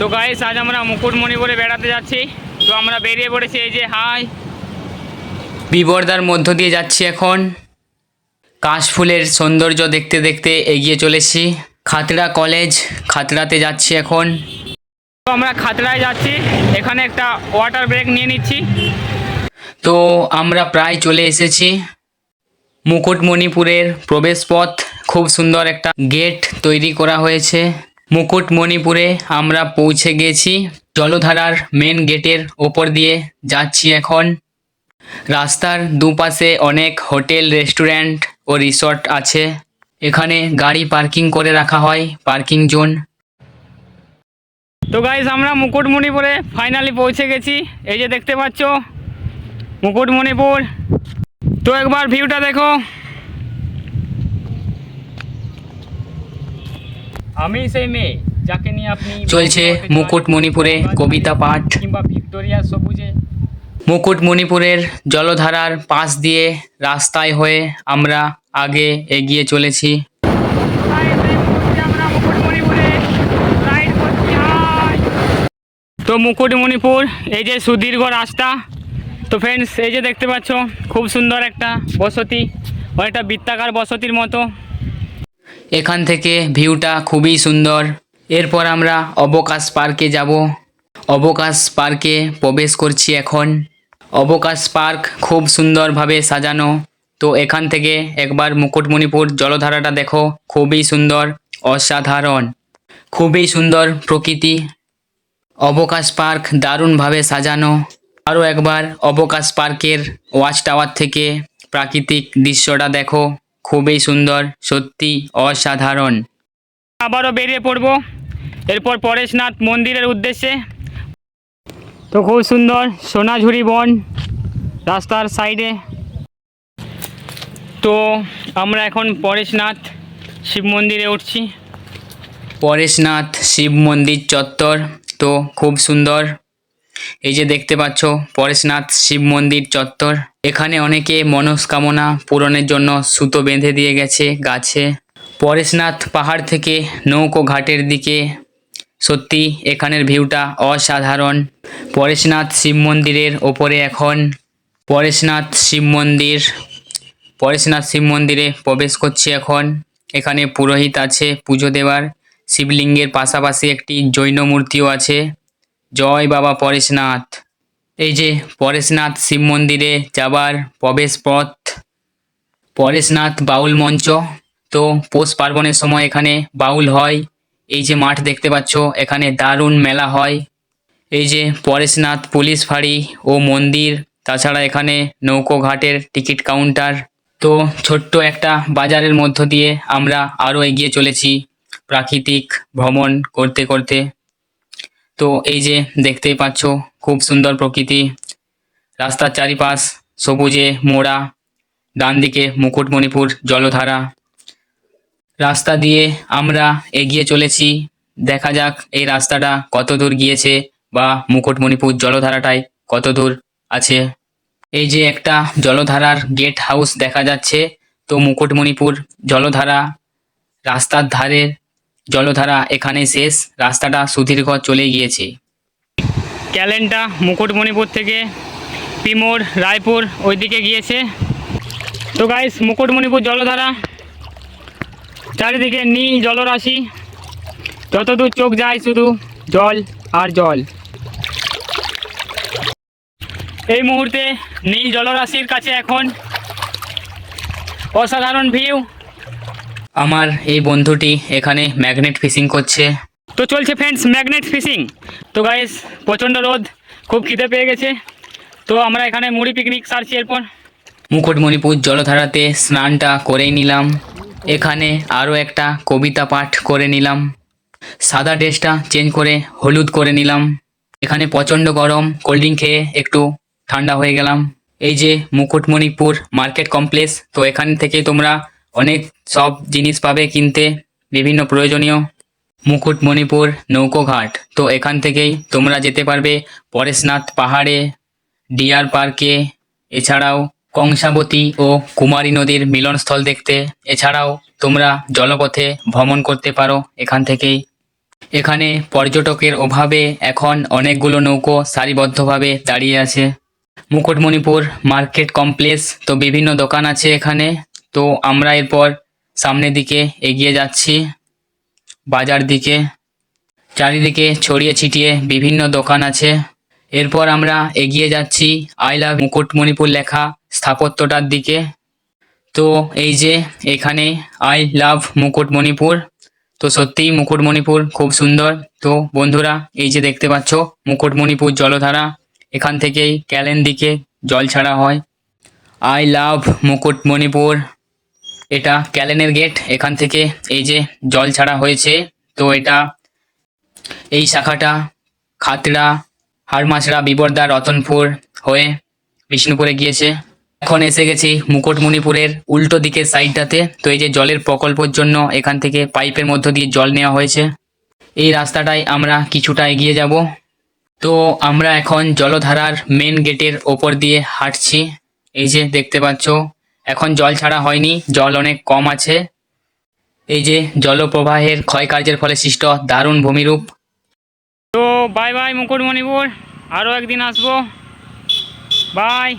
তো গাইস আজ আমরা মুকুটমণিপুরে বেড়াতে যাচ্ছি। তো আমরা বেরিয়ে পড়েছি এই যে হাই বিবর্দার মধ্য দিয়ে যাচ্ছি এখন। কাশফুলের সৌন্দর্য দেখতে দেখতে এগিয়ে চলেছি। খাতড়া কলেজ খাতড়াতে যাচ্ছি এখন। তো আমরা খাতড়ায় যাচ্ছি। এখানে একটা ওয়াটার ব্রেক নিয়ে নিচ্ছি। তো আমরা প্রায় চলে এসেছি মুকুটমণিপুরের প্রবেশপথ। খুব সুন্দর একটা গেট তৈরি করা হয়েছে। মুকুটমণিপুরে আমরা পৌঁছে গেছি। জলধারার মেন গেটের ওপর দিয়ে যাচ্ছি এখন। রাস্তার দুপাশে অনেক হোটেল, রেস্টুরেন্ট ও রিসর্ট আছে। এখানে গাড়ি পার্কিং করে রাখা হয়, পার্কিং জোন। তো গাইজ আমরা মুকুটমণিপুরে ফাইনালি পৌঁছে গেছি। এই যে দেখতে পাচ্ছ, মুকুটমণিপুর। তো একবার ভিউটা দেখো। আমি সেই মেয়ে যাকে নিয়ে আপনি চলছে মুকুটমণিপুরে কবিতা পাঠ। কিংবা ভিক্টোরিয়া সবুজে। মুকুটমণিপুরের জলধারার পাশ দিয়ে রাস্তায় হয়ে আমরা আগে এগিয়ে চলেছি। তো মুকুটমণিপুর এই যে সুদীর্ঘ রাস্তা। তো ফ্রেন্ডস এই যে দেখতে পাচ্ছ খুব সুন্দর একটা বসতি অনেকটা বৃত্তাকার বসতির মতো। এখান থেকে ভিউটা খুবই সুন্দর। এরপর আমরা অবকাশ পার্কে যাব। অবকাশ পার্কে প্রবেশ করছি এখন। অবকাশ পার্ক খুব সুন্দরভাবে সাজানো। তো এখান থেকে একবার মুকুটমণিপুর জলধারাটা দেখো। খুবই সুন্দর, অসাধারণ, খুবই সুন্দর প্রকৃতি। অবকাশ পার্ক দারুণভাবে সাজানো। আরও একবার অবকাশ পার্কের ওয়াচ টাওয়ার থেকে প্রাকৃতিক দৃশ্যটা দেখো। খুবই সুন্দর সত্যি অসাধারণ। আবারও বেরিয়ে পড়ব। এরপর পরেশনাথ মন্দিরের উদ্দেশ্যে। তো খুব সুন্দর সোনাঝুরি বন রাস্তার সাইডে। তো আমরা এখন পরেশনাথ শিব মন্দিরে উঠছি। পরেশনাথ শিব মন্দির চত্বর তো খুব সুন্দর। এই যে দেখতে পাচ্ছ পরেশনাথ শিব মন্দির চত্বর। এখানে অনেকে মনস্কামনা পূরণের জন্য সুতো বেঁধে দিয়ে গেছে গাছে। পরেশনাথ পাহাড় থেকে নৌকো ঘাটের দিকে। সত্যি, এখানের ভিউটা অসাধারণ। পরেশনাথ শিব মন্দিরের ওপরে এখন। পরেশনাথ শিব মন্দির। পরেশনাথ শিব মন্দিরে প্রবেশ করছি এখন। এখানে পুরোহিত আছে পুজো দেওয়ার। শিবলিঙ্গের পাশাপাশি একটি জৈন মূর্তিও আছে। জয় বাবা পরেশনাথ। এই যে পরেশনাথ শিব মন্দিরে যাবার প্রবেশ পথ, পরেশনাথ বাউল মঞ্চ, তো পৌষ পার্বণের সময় এখানে বাউল হয়। এই যে মাঠ দেখতে পাচ্ছ, এখানে দারুণ মেলা হয়। এই যে পরেশনাথ পুলিশ ফাঁড়ি ও মন্দির, তাছাড়া এখানে নৌকো ঘাটের টিকিট কাউন্টার। তো ছোট্ট একটা বাজারের মধ্য দিয়ে আমরা আরও এগিয়ে চলেছি। প্রাকৃতিক ভ্রমণ করতে করতে। তো এই যে দেখতেই পাচ্ছ, খুব সুন্দর প্রকৃতি। রাস্তার চারিপাশ সবুজে মোড়া ডান দিকে মুকুটমণিপুর জলধারা। রাস্তা দিয়ে আমরা এগিয়ে চলেছি। দেখা যাক এই রাস্তাটা কত দূর গিয়েছে বা মুকুটমণিপুর জলধারাটায় কত দূর আছে। এই যে একটা জলধারার গেট হাউস দেখা যাচ্ছে। তো মুকুটমণিপুর জলধারা রাস্তার ধারের জলধারা এখানে শেষ। রাস্তাটা সুদীর্ঘ চলে গিয়েছে। ক্যালেন্ডা মুকুটমণিপুর থেকে পিমোর রায়পুর ওইদিকে গিয়েছে। তো গাইস মুকুটমণিপুর জলধারা চারিদিকে নীল জলরাশি। যতদূর চোখ যায় শুধু জল আর জল। এই মুহূর্তে নীল জলরাশির কাছে এখন অসাধারণ ভিউ আমার এই বন্ধুটি এখানে ম্যাগনেট ফিশিং করছে। তো চলছে ফ্রেন্ডস ম্যাগনেট ফিশিং তো গাইস প্রচণ্ড রোদ খুব খিদে পেয়ে গেছে। তো আমরা এখানে মুড়ি পিকনিক সারছি এরপর। মুকুটমণিপুর জলধারাতে স্নানটা করেই নিলাম। এখানে আরও একটা কবিতা পাঠ করে নিলাম। সাদা ড্রেসটা চেঞ্জ করে হলুদ করে নিলাম। এখানে প্রচণ্ড গরম কোল্ড ড্রিঙ্ক খেয়ে একটু ঠান্ডা হয়ে গেলাম। এই যে মুকুটমণিপুর মার্কেট কমপ্লেক্স তো এখান থেকে তোমরা অনেক সব জিনিস পাবে কিনতে, বিভিন্ন প্রয়োজনীয়। মুকুটমণিপুর নৌকোঘাট। তো এখান থেকেই তোমরা যেতে পারবে পরেশনাথ পাহাড়ে, ডিয়ার পার্কে, এছাড়াও কংসাবতী ও কুমারী নদীর মিলনস্থল দেখতে। এছাড়াও তোমরা জলপথে ভ্রমণ করতে পারো এখান থেকেই। এখানে পর্যটকের অভাবে এখন অনেকগুলো নৌকো সারিবদ্ধভাবে দাঁড়িয়ে আছে। মুকুটমণিপুর মার্কেট কমপ্লেক্স, তো বিভিন্ন দোকান আছে এখানে। তো আমরা এরপর সামনের দিকে এগিয়ে যাচ্ছি, বাজার দিকে। চারিদিকে ছড়িয়ে ছিটিয়ে বিভিন্ন দোকান আছে। এরপর আমরা এগিয়ে যাচ্ছি আই লাভ মুকুটমণিপুর লেখা স্থাপত্যটার দিকে। তো এই যে এখানে আই লাভ মুকুটমণিপুর, তো সত্যিই মুকুটমণিপুর খুব সুন্দর। তো বন্ধুরা, এই যে দেখতে পাচ্ছ মুকুটমণিপুর জলধারা, এখান থেকেই ক্যালেন দিকে জল ছাড়া হয়। I love Mukutmanipur. এটা ক্যালেনের গেট, এখান থেকে এই যে জল ছাড়া হয়েছে। তো এটা এই শাখাটা খাতড়া হারমাছড়া বিবর্দা, রতনপুর হয়ে বিষ্ণুপুরে গিয়েছে। এখন এসে গেছি মুকুটমণিপুরের উল্টো দিকের সাইডটাতে। তো এই যে জলের প্রকল্পের জন্য এখান থেকে পাইপের মধ্য দিয়ে জল নেওয়া হয়েছে। এই রাস্তাটায় আমরা কিছুটা এগিয়ে যাব। তো আমরা এখন জলধারার মেন গেটের ওপর দিয়ে হাঁটছি। এই যে দেখতে পাচ্ছ এখন জল ছাড়া হয়নি, জল অনেক কম আছে। এই যে জলপ্রবাহের ক্ষয়কার্যের ফলে সৃষ্ট দারুণ ভূমিরূপ। তো বাই বাই মুকুটমণিপুর আরও একদিন আসব। বাই